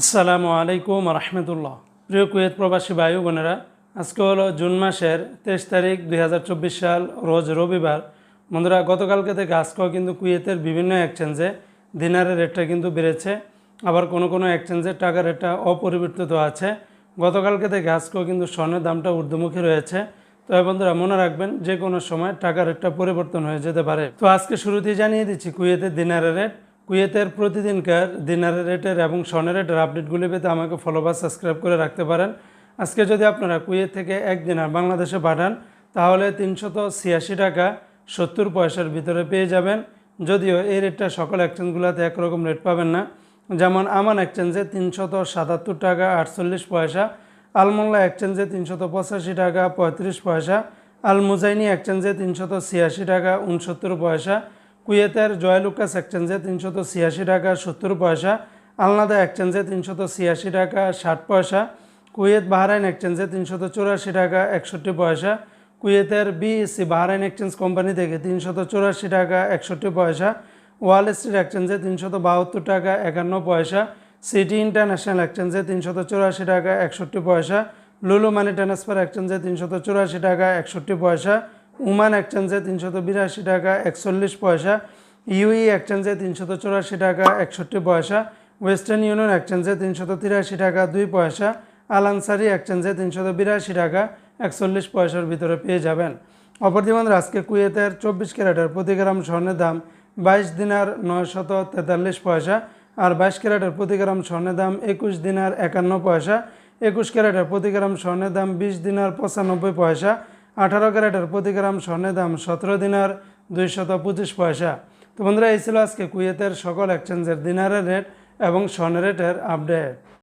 আসসালামু আলাইকুম রহমতুল্লাহ। প্রিয় কুয়েত প্রবাসী ও বোনেরা, আজকে হলো জুন মাসের তেইশ তারিখ দুই হাজার চব্বিশ সাল, রোজ রবিবার। বন্ধুরা, গতকালকে থেকে আজকেও কিন্তু কুয়েতের বিভিন্ন এক্সচেঞ্জে দিনারের রেটটা কিন্তু বেড়েছে। আবার কোনো কোনো এক্সচেঞ্জের টাকার রেটটা অপরিবর্তিত আছে। গতকালকে থেকে আজকেও কিন্তু স্বর্ণের দামটা ঊর্ধ্বমুখী রয়েছে। তবে বন্ধুরা, মনে রাখবেন যে কোনো সময় টাকার রেটটা পরিবর্তন হয়ে যেতে পারে। তো আজকে শুরুতেই জানিয়ে দিচ্ছি কুয়েতের দিনারের রেট কুয়েতের প্রতিদিনকার দিনারের রেটের এবং স্বর্ণের রেটের আপডেটগুলি পেতে আমাকে ফলো বা সাবস্ক্রাইব করে রাখতে পারেন। আজকে যদি আপনারা কুয়েত থেকে এক দিনার বাংলাদেশে পাঠান, তাহলে তিনশত ছিয়াশি টাকা সত্তর পয়সার ভিতরে পেয়ে যাবেন। যদিও এই রেটটা সকল এক্সচেঞ্জগুলোতে একরকম রেট পাবেন না। যেমন আমান এক্সচেঞ্জে তিনশত সাতাত্তর টাকা আটচল্লিশ পয়সা, আলমোল্লা এক্সচেঞ্জে তিনশত পঁচাশি টাকা পঁয়ত্রিশ পয়সা আল মুজাইনি এক্সচেঞ্জে তিনশত ছিয়াশি টাকা উনসত্তর পয়সা কুয়েতের জয়লুকাস এক্সচেঞ্জে তিনশত ছিয়াশি টাকা সত্তর পয়সা, আলনাদা এক্সচেঞ্জে তিনশত ছিয়াশি টাকা ষাট পয়সা, কুয়েত বাহরাইন এক্সচেঞ্জে তিনশত চুরাশি টাকা একষট্টি পয়সা, কুয়েতের বিএসসি বাহরাইন এক্সচেঞ্জ কোম্পানি থেকে তিনশত চুরাশি টাকা একষট্টি পয়সা, ওয়াল স্ট্রিট এক্সচেঞ্জে তিনশত বাহাত্তর টাকা একান্ন পয়সা, সিটি ইন্টারন্যাশনাল এক্সচেঞ্জে তিনশত চুরাশি টাকা একষট্টি পয়সা, লুলু মানি ট্রান্সফার এক্সচেঞ্জে তিনশত চুরাশি টাকা একষট্টি পয়সা উমান এক্সচেঞ্জে তিনশত বিরাশি টাকা, একচল্লিশ পয়সা। ইউই এক্সচেঞ্জে তিনশত চুরাশি টাকা, একষট্টি পয়সা। ওয়েস্টার্ন ইউনিয়ন এক্সচেঞ্জে তিনশত তিরাশি টাকা, দুই পয়সা। আলানসারি এক্সচেঞ্জে তিনশত বিরাশি টাকা, একচল্লিশ পয়সার ভিতরে পেয়ে যাবেন। অপরদিমন্দ্র আজকে কুয়েতের চব্বিশ ক্যারেটের প্রতি গ্রাম স্বর্ণের দাম বাইশ দিনার নয়শত তেতাল্লিশ পয়সা, আর বাইশ ক্যারেটের প্রতি গ্রাম স্বর্ণের দাম একুশ দিনার একান্ন পয়সা। একুশ ক্যারেটের প্রতি গ্রাম স্বর্ণের দাম বিশ দিনার পঁচানব্বই পয়সা আঠারো ক্যারেটের প্রতি গ্রাম স্বর্ণের দাম সতেরো দিনার দুইশত পঁচিশ পয়সা। তো বন্ধুরা, এই ছিল আজকে কুয়েতের সকল এক্সচেঞ্জের দিনারের রেট এবং স্বর্ণের রেটের আপডেট